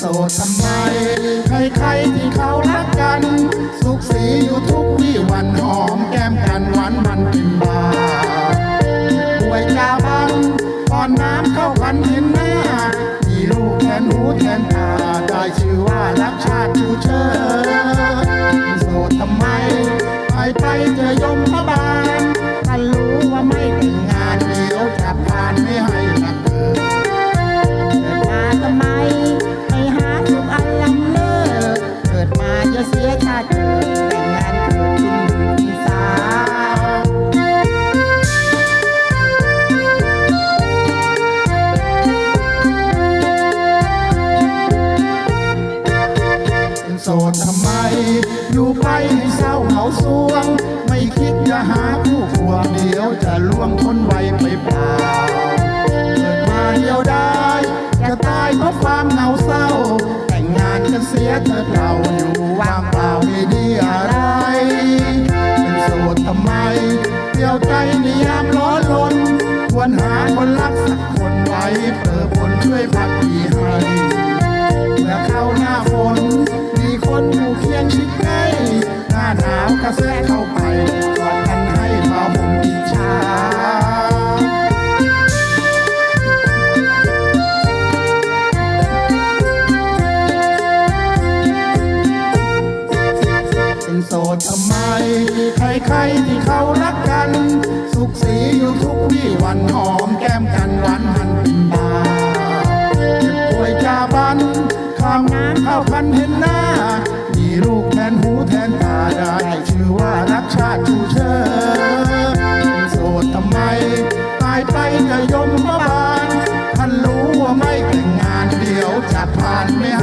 โสดทำไม ใครๆที่เขารักกัน สุขสีอยู่ทุกวี่วันหอมแก้มกันหวานมันกินบาป่วยจาบันปอนน้ำเข้ากันเห็นหน้ามีลูกแทนหูแทนตาได้ชื่อว่ารักชาติชูเชิ โสดทำไม อยู่ไปเศร้าเหงาสวง ไม่คิดจะหาคู่ควงเดียวจะล่วงคนไวไปเปล่าเกิดมาเดียวได้ จะตายเพราะความเหงาเศร้า แต่งงานจะเสียเธอเราอยู่ว่างเปล่าไม่ดีอะไร เป็นโสดทำไมเดียวใจนิยามร้อนลนควรหาคนรักสักคนไว้เผื่อคนช่วยพักดีให้ ทำไม ใครๆที่เขารักกัน สุขสีอยู่ทุกวี่วันหอมแก้มกันหวานมันเป็นบาเจ็บป่วยจาบันข้ามน้ำเข้าพันเห็นหน้า มีลูกแทนหูแทนตาได้ ชื่อว่ารักชาติชูเชิญโสดทำไม ตายไปจะยมมาบาลท่านรู้ว่าไม่แต่งงานเดี๋ยวจะผ่านไม่